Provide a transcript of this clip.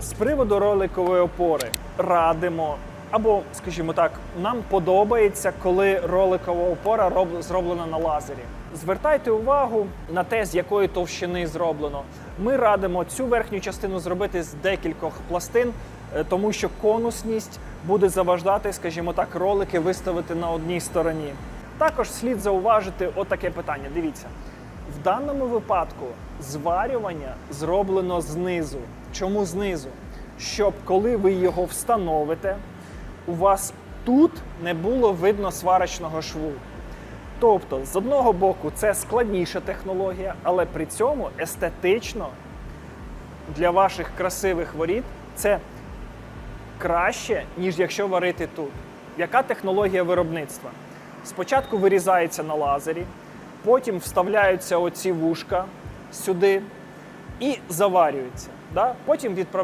З приводу роликової опори радимо, або, скажімо так, нам подобається, коли роликова опора роб- зроблена на лазері. Звертайте увагу на те, з якої товщини зроблено. Ми радимо цю верхню частину зробити з декількох пластин, е, тому що конусність буде заваждати, скажімо так, ролики виставити на одній стороні. Також слід зауважити отаке питання. Дивіться, в даному випадку зварювання зроблено знизу. Чому знизу? Щоб коли ви його встановите, у вас тут не було видно сварочного шву. Тобто, з одного боку, це складніша технологія, але при цьому естетично для ваших красивих воріт це краще, ніж якщо варити тут. Яка технологія виробництва? Спочатку вирізається на лазері, потім вставляються оці вушка сюди і заварюються. Да? Потім відправляються.